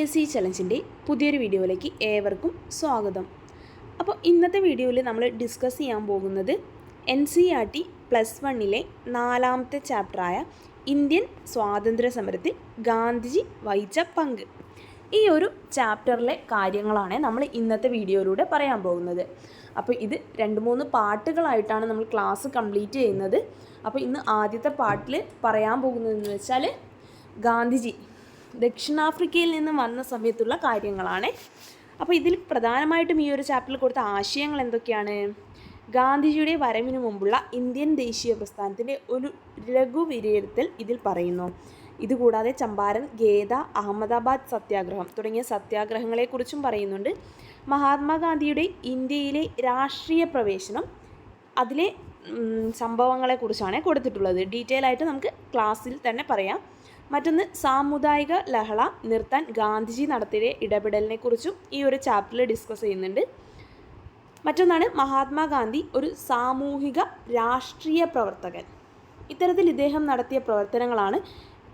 S C ചലഞ്ചിന്റെ പുതിയൊരു വീഡിയോയിലേക്ക് ഏവർക്കും സ്വാഗതം. അപ്പോൾ ഇന്നത്തെ വീഡിയോയിൽ നമ്മൾ ഡിസ്കസ് ചെയ്യാൻ പോകുന്നത് N C R T plus വണ്ണിലെ നാലാമത്തെ ചാപ്റ്ററായ ഇന്ത്യൻ സ്വാതന്ത്ര്യ സമരത്തിൽ ഗാന്ധിജി വഹിച്ച പങ്ക്. ഈ ഒരു ചാപ്റ്ററിലെ കാര്യങ്ങളാണ് നമ്മൾ ഇന്നത്തെ വീഡിയോയിലൂടെ പറയാൻ പോകുന്നത്. അപ്പോൾ ഇത് രണ്ട് മൂന്ന് പാട്ടുകളായിട്ടാണ് നമ്മൾ ക്ലാസ് കംപ്ലീറ്റ് ചെയ്യുന്നത്. അപ്പോൾ ഇന്ന് ആദ്യത്തെ പാട്ടിൽ പറയാൻ പോകുന്നതെന്ന് വെച്ചാൽ ഗാന്ധിജി. ദക്ഷിണാഫ്രിക്കയിൽ നിന്ന് വന്ന സമയത്തുള്ള കാര്യങ്ങളാണ്. അപ്പോൾ ഇതിൽ പ്രധാനമായിട്ടും ഈ ഒരു ചാപ്റ്ററിൽ കൊടുത്ത ആശയങ്ങൾ എന്തൊക്കെയാണ്? ഗാന്ധിജിയുടെ വരവിന് മുമ്പുള്ള ഇന്ത്യൻ ദേശീയ പ്രസ്ഥാനത്തിന്റെ ഒരു ലഘു വിലയിരുത്തൽ ഇതിൽ പറയുന്നു. ഇതുകൂടാതെ ചമ്പാരൻ ഗേദ അഹമ്മദാബാദ് സത്യാഗ്രഹം തുടങ്ങിയ സത്യാഗ്രഹങ്ങളെക്കുറിച്ചും പറയുന്നുണ്ട്. മഹാത്മാഗാന്ധിയുടെ ഇന്ത്യയിലെ രാഷ്ട്രീയ പ്രവേശനം അതിലെ സംഭവങ്ങളെക്കുറിച്ചാണ് കൊടുത്തിട്ടുള്ളത്. ഡീറ്റെയിൽ ആയിട്ട് നമുക്ക് ക്ലാസ്സിൽ തന്നെ പറയാം. മറ്റൊന്ന് സാമുദായിക ലഹള നിർത്താൻ ഗാന്ധിജി നടത്തിയ ഇടപെടലിനെ കുറിച്ചും ഈ ഒരു ചാപ്റ്ററിൽ ഡിസ്കസ് ചെയ്യുന്നുണ്ട്. മറ്റൊന്നാണ് മഹാത്മാഗാന്ധി ഒരു സാമൂഹിക രാഷ്ട്രീയ പ്രവർത്തകൻ. ഇത്തരത്തിൽ ഇദ്ദേഹം നടത്തിയ പ്രവർത്തനങ്ങളാണ്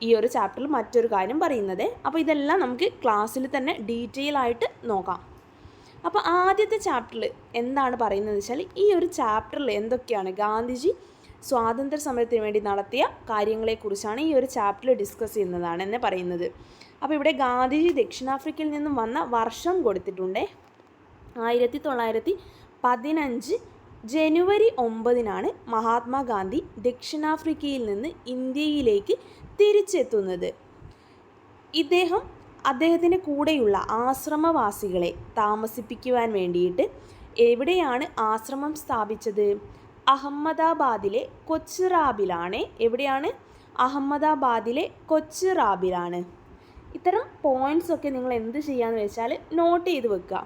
ഈ ഒരു ചാപ്റ്ററിൽ മറ്റൊരു കാര്യം പറയുന്നത്. അപ്പോൾ ഇതെല്ലാം നമുക്ക് ക്ലാസ്സിൽ തന്നെ ഡീറ്റെയിൽ ആയിട്ട് നോക്കാം. അപ്പോൾ ആദ്യത്തെ ചാപ്റ്ററിൽ എന്താണ് പറയുന്നത് വെച്ചാൽ ഈ ഒരു ചാപ്റ്ററിൽ എന്തൊക്കെയാണ് ഗാന്ധിജി സ്വാതന്ത്ര്യ സമരത്തിന് വേണ്ടി നടത്തിയ കാര്യങ്ങളെക്കുറിച്ചാണ് ഈ ഒരു ചാപ്റ്ററിൽ ഡിസ്കസ് ചെയ്യുന്നതാണ് എന്ന് പറയുന്നത്. അപ്പോൾ ഇവിടെ ഗാന്ധിജി ദക്ഷിണാഫ്രിക്കയിൽ നിന്നും വന്ന വർഷം കൊടുത്തിട്ടുണ്ട്. ആയിരത്തി തൊള്ളായിരത്തി പതിനഞ്ച് ജനുവരി ഒമ്പതിനാണ് മഹാത്മാഗാന്ധി ദക്ഷിണാഫ്രിക്കയിൽ നിന്ന് ഇന്ത്യയിലേക്ക് തിരിച്ചെത്തുന്നത്. ഇദ്ദേഹം അദ്ദേഹത്തിന്റെ കൂടെയുള്ള ആശ്രമവാസികളെ താമസിപ്പിക്കുവാൻ വേണ്ടിയിട്ട് എവിടെയാണ് ആശ്രമം സ്ഥാപിച്ചത്? അഹമ്മദാബാദിലെ കൊച്ചിറാബിലാണ്. എവിടെയാണ്? അഹമ്മദാബാദിലെ കൊച്ചിറാബിലാണ്. ഇത്തരം പോയിന്റ്സ് ഒക്കെ നിങ്ങൾ എന്ത് ചെയ്യാന്ന് വെച്ചാൽ നോട്ട് ചെയ്ത് വെക്കുക.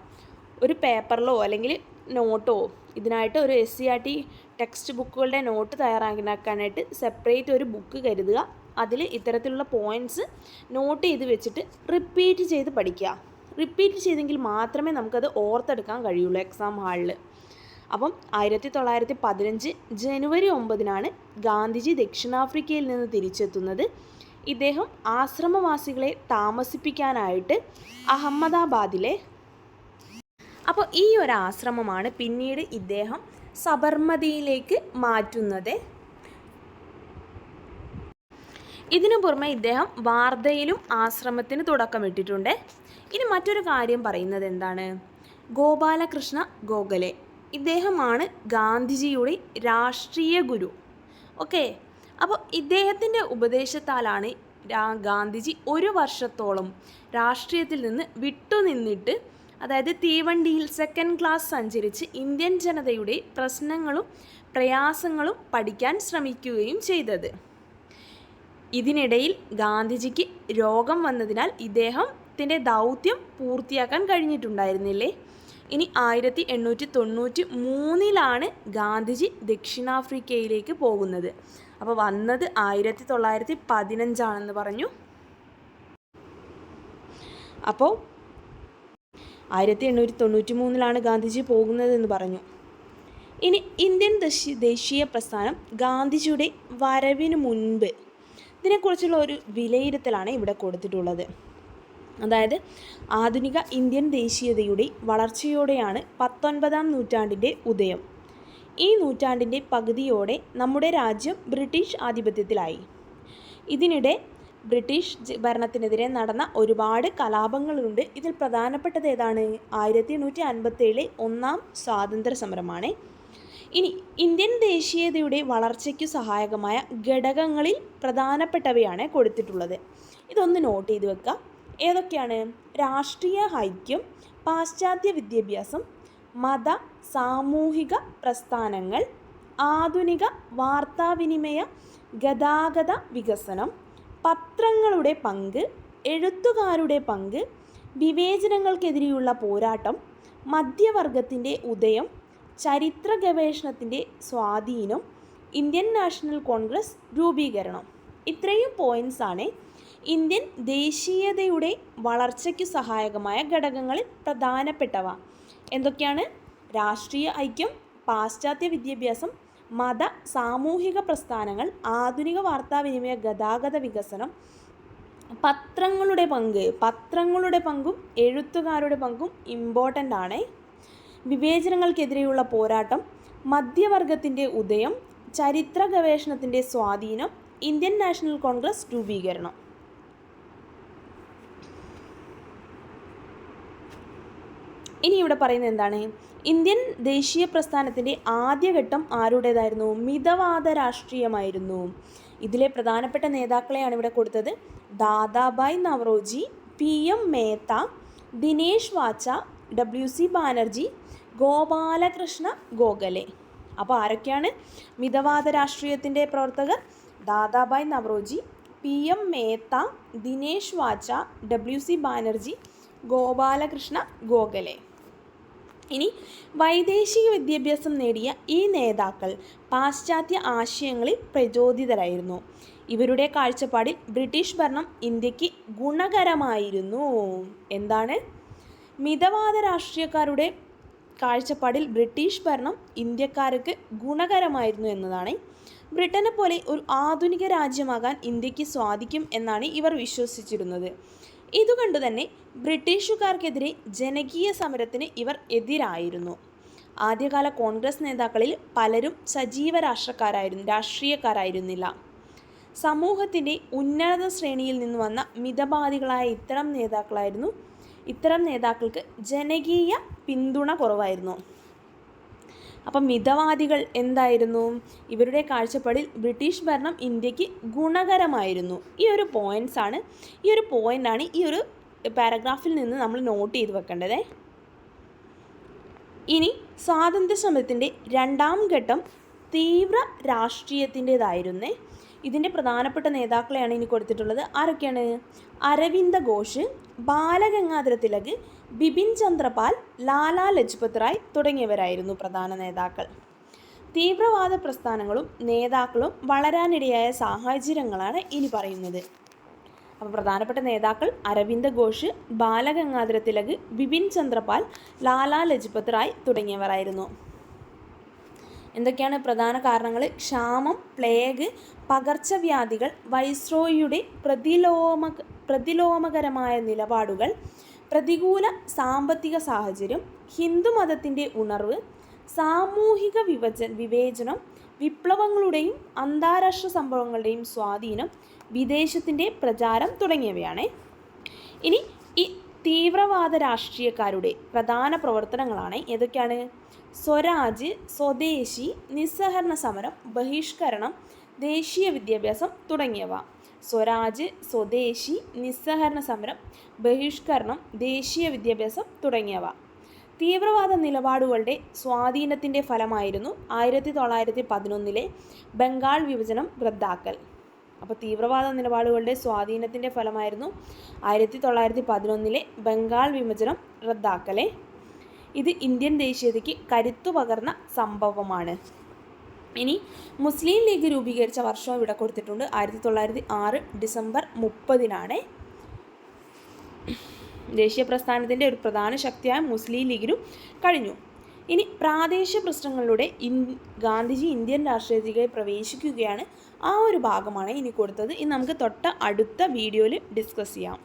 ഒരു പേപ്പറിലോ അല്ലെങ്കിൽ നോട്ടോ ഇതിനായിട്ട് ഒരു S C R T text ബുക്കുകളുടെ note തയ്യാറാക്കാനായിട്ട് സെപ്പറേറ്റ് ഒരു ബുക്ക് കരുതുക. അതിൽ ഇത്തരത്തിലുള്ള പോയിന്റ്സ് നോട്ട് ചെയ്ത് വെച്ചിട്ട് റിപ്പീറ്റ് ചെയ്ത് പഠിക്കുക. റിപ്പീറ്റ് ചെയ്തെങ്കിൽ മാത്രമേ നമുക്കത് ഓർത്തെടുക്കാൻ കഴിയുള്ളൂ എക്സാം ഹാളിൽ അപ്പം ആയിരത്തി തൊള്ളായിരത്തി പതിനഞ്ച് ജനുവരി ഒമ്പതിനാണ് ഗാന്ധിജി ദക്ഷിണാഫ്രിക്കയിൽ നിന്ന് തിരിച്ചെത്തുന്നത്. ഇദ്ദേഹം ആശ്രമവാസികളെ താമസിപ്പിക്കാനായിട്ട് അഹമ്മദാബാദിലെ അപ്പോൾ ഈ ഒരു ആശ്രമമാണ് പിന്നീട് ഇദ്ദേഹം സബർമതിയിലേക്ക് മാറ്റുന്നത്. ഇതിനു പുറമെ ഇദ്ദേഹം വാർധയിലും ആശ്രമത്തിന് തുടക്കമിട്ടിട്ടുണ്ട് ഇനി മറ്റൊരു കാര്യം പറയുന്നത് എന്താണ്? ഗോപാലകൃഷ്ണ ഗോഖലെ. ഇദ്ദേഹമാണ് ഗാന്ധിജിയുടെ രാഷ്ട്രീയ ഗുരു. ഓക്കെ അപ്പോൾ ഇദ്ദേഹത്തിന്റെ ഉപദേശത്താലാണ് ഗാന്ധിജി ഒരു വർഷത്തോളം രാഷ്ട്രീയത്തിൽ നിന്ന് വിട്ടുനിന്നിട്ട് അതായത് തീവണ്ടിയിൽ സെക്കൻഡ് ക്ലാസ് സഞ്ചരിച്ച് ഇന്ത്യൻ ജനതയുടെ പ്രശ്നങ്ങളും പ്രയാസങ്ങളും പഠിക്കാൻ ശ്രമിക്കുകയും ചെയ്തത്. ഇതിനിടയിൽ ഗാന്ധിജിക്ക് രോഗം വന്നതിനാൽ ഇദ്ദേഹത്തിന്റെ ദൗത്യം പൂർത്തിയാക്കാൻ കഴിഞ്ഞിട്ടുണ്ടായിരുന്നില്ലേ? ഇനി ആയിരത്തി എണ്ണൂറ്റി തൊണ്ണൂറ്റി മൂന്നിലാണ് ഗാന്ധിജി ദക്ഷിണാഫ്രിക്കയിലേക്ക് പോകുന്നത്. അപ്പോൾ വന്നത് ആയിരത്തി തൊള്ളായിരത്തി പതിനഞ്ചാണെന്ന് പറഞ്ഞു. അപ്പോൾ ആയിരത്തി എണ്ണൂറ്റി തൊണ്ണൂറ്റി മൂന്നിലാണ് ഗാന്ധിജി പോകുന്നതെന്ന് പറഞ്ഞു. ഇനി ഇന്ത്യൻ ദേശീയ പ്രസ്ഥാനം ഗാന്ധിജിയുടെ വരവിന് മുൻപ്. ഇതിനെക്കുറിച്ചുള്ള ഒരു വിലയിരുത്തലാണ് ഇവിടെ കൊടുത്തിട്ടുള്ളത്. അതായത് ആധുനിക ഇന്ത്യൻ ദേശീയതയുടെ വളർച്ചയോടെയാണ് പത്തൊൻപതാം നൂറ്റാണ്ടിന്റെ ഉദയം. ഈ നൂറ്റാണ്ടിന്റെ പകുതിയോടെ നമ്മുടെ രാജ്യം ബ്രിട്ടീഷ് ആധിപത്യത്തിലായി. ഇതിനിടെ ബ്രിട്ടീഷ് ഭരണത്തിനെതിരെ നടന്ന ഒരുപാട് കലാപങ്ങളുണ്ട്. ഇതിൽ പ്രധാനപ്പെട്ടത് ഏതാണ്? ആയിരത്തി എണ്ണൂറ്റി അൻപത്തേഴിലെ ഒന്നാം സ്വാതന്ത്ര്യ സമരമാണ് ഇനി ഇന്ത്യൻ ദേശീയതയുടെ വളർച്ചയ്ക്ക് സഹായകമായ ഘടകങ്ങളിൽ പ്രധാനപ്പെട്ടവയാണ് കൊടുത്തിട്ടുള്ളത്. ഇതൊന്ന് നോട്ട് ചെയ്ത് വെക്കുക. ഏതൊക്കെയാണ്? രാഷ്ട്രീയ ഐക്യം പാശ്ചാത്യ വിദ്യാഭ്യാസം മത സാമൂഹിക പ്രസ്ഥാനങ്ങൾ ആധുനിക വാർത്താവിനിമയ ഗതാഗത വികസനം പത്രങ്ങളുടെ പങ്ക് എഴുത്തുകാരുടെ പങ്ക് വിവേചനങ്ങൾക്കെതിരെയുള്ള പോരാട്ടം മധ്യവർഗത്തിന്റെ ഉദയം ചരിത്ര ഗവേഷണത്തിന്റെ സ്വാധീനം ഇന്ത്യൻ നാഷണൽ കോൺഗ്രസ് രൂപീകരണം. ഇത്രയും പോയിന്റ്സ് ആണ് ഇന്ത്യൻ ദേശീയതയുടെ വളർച്ചയ്ക്ക് സഹായകമായ ഘടകങ്ങളിൽ പ്രധാനപ്പെട്ടവ എന്തൊക്കെയാണ്? രാഷ്ട്രീയ ഐക്യം പാശ്ചാത്യ വിദ്യാഭ്യാസം മത സാമൂഹിക പ്രസ്ഥാനങ്ങൾ ആധുനിക വാർത്താവിനിമയ ഗതാഗത വികസനം പത്രങ്ങളുടെ പങ്ക് പത്രങ്ങളുടെ പങ്കും എഴുത്തുകാരുടെ പങ്കും ഇമ്പോർട്ടന്റ് ആണ്. വിവേചനങ്ങൾക്കെതിരെയുള്ള പോരാട്ടം മധ്യവർഗത്തിന്റെ ഉദയം ചരിത്ര ഗവേഷണത്തിന്റെ സ്വാധീനം ഇന്ത്യൻ നാഷണൽ കോൺഗ്രസ് രൂപീകരണം. ഇനി ഇവിടെ പറയുന്നത് എന്താണ്? ഇന്ത്യൻ ദേശീയ പ്രസ്ഥാനത്തിന്റെ ആദ്യഘട്ടം ആരുടേതായിരുന്നു? മിതവാദ രാഷ്ട്രീയമായിരുന്നു. ഇതിലെ പ്രധാനപ്പെട്ട നേതാക്കളെയാണ് ഇവിടെ കൊടുത്തത്. Dadabhai Naoroji P M Mehta Dinesh Wacha W C Banerjee Gopalakrishna Gokhale. അപ്പോൾ ആരൊക്കെയാണ് മിതവാദ രാഷ്ട്രീയത്തിന്റെ പ്രവർത്തകർ? Dadabhai Naoroji P M Mehta Dinesh Wacha W C Banerjee Gopalakrishna Gokhale. ഇനി വൈദേശിക വിദ്യാഭ്യാസം നേടിയ ഈ നേതാക്കൾ പാശ്ചാത്യ ആശയങ്ങളിൽ പ്രചോദിതരായിരുന്നു. ഇവരുടെ കാഴ്ചപ്പാടിൽ ബ്രിട്ടീഷ് ഭരണം ഇന്ത്യയ്ക്ക് ഗുണകരമായിരുന്നു. എന്താണ്? മിതവാദ രാഷ്ട്രീയക്കാരുടെ കാഴ്ചപ്പാടിൽ ബ്രിട്ടീഷ് ഭരണം ഇന്ത്യക്കാർക്ക് ഗുണകരമായിരുന്നു എന്നതാണ്. ബ്രിട്ടനെ പോലെ ഒരു ആധുനിക രാജ്യമാകാൻ ഇന്ത്യയ്ക്ക് സാധിക്കും എന്നാണ് ഇവർ വിശ്വസിച്ചിരുന്നത്. ഇതുകൊണ്ട് തന്നെ ബ്രിട്ടീഷുകാർക്കെതിരെ ജനകീയ സമരത്തിന് ഇവർ എതിരായിരുന്നു. ആദ്യകാല കോൺഗ്രസ് നേതാക്കളിൽ പലരും സജീവ രാഷ്ട്രക്കാരായിരുന്നു രാഷ്ട്രീയക്കാരായിരുന്നില്ല. സമൂഹത്തിന്റെ ഉന്നത ശ്രേണിയിൽ നിന്ന് വന്ന മിതവാദികളായ ഇത്തരം നേതാക്കളായിരുന്നു. ഇത്തരം നേതാക്കൾക്ക് ജനകീയ പിന്തുണ കുറവായിരുന്നു. അപ്പം മിതവാദികൾ എന്തായിരുന്നു? ഇവരുടെ കാഴ്ചപ്പാടിൽ ബ്രിട്ടീഷ് ഭരണം ഇന്ത്യയ്ക്ക് ഗുണകരമായിരുന്നു. ഈ ഒരു പോയിന്റ്സ് ആണ്. ഈ ഒരു പോയിന്റാണ് ഈ ഒരു പാരഗ്രാഫിൽ നിന്ന് നമ്മൾ നോട്ട് ചെയ്ത് വെക്കേണ്ടത്. ഇനി സ്വാതന്ത്ര്യ സമരത്തിന്റെ രണ്ടാം ഘട്ടം തീവ്ര രാഷ്ട്രീയത്തിന്റെതായിരുന്നേ. ഇതിന്റെ പ്രധാനപ്പെട്ട നേതാക്കളെയാണ് ഇനി കൊടുത്തിട്ടുള്ളത്. ആരൊക്കെയാണ്? അരവിന്ദ ഘോഷ് ബാലഗംഗാധര തിലക് ബിപിൻ ചന്ദ്രപാൽ ലാലാ ലജ്പത് റായ് തുടങ്ങിയവരായിരുന്നു പ്രധാന നേതാക്കൾ. തീവ്രവാദ പ്രസ്ഥാനങ്ങളും നേതാക്കളും വളരാനിടയായ സാഹചര്യങ്ങളാണ് ഇനി പറയുന്നത്. അപ്പോൾ പ്രധാനപ്പെട്ട നേതാക്കൾ അരവിന്ദ ഘോഷ് ബാലഗംഗാധര തിലക് ബിപിൻ ചന്ദ്രപാൽ ലാലാ ലജ്പത് റായ് തുടങ്ങിയവരായിരുന്നു. എന്തൊക്കെയാണ് പ്രധാന കാരണങ്ങൾ ക്ഷാമം പ്ലേഗ് പകർച്ചവ്യാധികൾ വൈസ്രോയിയുടെ പ്രതിലോമ പ്രതിലോമകരമായ നിലപാടുകൾ പ്രതികൂല സാമ്പത്തിക സാഹചര്യം ഹിന്ദുമതത്തിന്റെ ഉണർവ് സാമൂഹിക വിഭജ വിവേചനം വിപ്ലവങ്ങളുടെയും അന്താരാഷ്ട്ര സംഭവങ്ങളുടെയും സ്വാധീനം വിദേശത്തിന്റെ പ്രചാരം തുടങ്ങിയവയാണ്. ഇനി ഈ തീവ്രവാദ രാഷ്ട്രീയക്കാരുടെ പ്രധാന പ്രവർത്തനങ്ങളാണ് ഏതൊക്കെയാണ്? സ്വരാജ് സ്വദേശി നിസ്സഹരണ സമരം ബഹിഷ്കരണം ദേശീയ വിദ്യാഭ്യാസം തുടങ്ങിയവ. സ്വരാജ് സ്വദേശി നിസ്സഹരണ സമരം ബഹിഷ്കരണം ദേശീയ വിദ്യാഭ്യാസം തുടങ്ങിയവ. തീവ്രവാദ നിലപാടുകളുടെ സ്വാധീനത്തിന്റെ ഫലമായിരുന്നു ആയിരത്തി തൊള്ളായിരത്തി പതിനൊന്നിലെ ബംഗാൾ വിഭജനം റദ്ദാക്കൽ. അപ്പോൾ തീവ്രവാദ നിലപാടുകളുടെ സ്വാധീനത്തിന്റെ ഫലമായിരുന്നു ആയിരത്തി തൊള്ളായിരത്തി പതിനൊന്നിലെ ബംഗാൾ വിഭജനം റദ്ദാക്കലേ. ഇത് ഇന്ത്യൻ ദേശീയതയ്ക്ക് കരുത്തു പകർന്ന സംഭവമാണ്. ഇനി മുസ്ലിം ലീഗ് രൂപീകരിച്ച വർഷം ഇവിടെ കൊടുത്തിട്ടുണ്ട്. ആയിരത്തി തൊള്ളായിരത്തി ആറ് ഡിസംബർ മുപ്പതിനാണ്. ദേശീയ പ്രസ്ഥാനത്തിന്റെ ഒരു പ്രധാന ശക്തിയായ മുസ്ലിം ലീഗിനും കഴിഞ്ഞു. ഇനി പ്രാദേശിക പ്രശ്നങ്ങളിലൂടെ ഇൻ ഗാന്ധിജി ഇന്ത്യൻ രാഷ്ട്രീയത്തിലേക്ക് പ്രവേശിക്കുകയാണ് ആ ഒരു ഭാഗമാണ് ഇനി കൊടുത്തത്. ഇനി നമുക്ക് തൊട്ട അടുത്ത വീഡിയോയിൽ ഡിസ്കസ് ചെയ്യാം.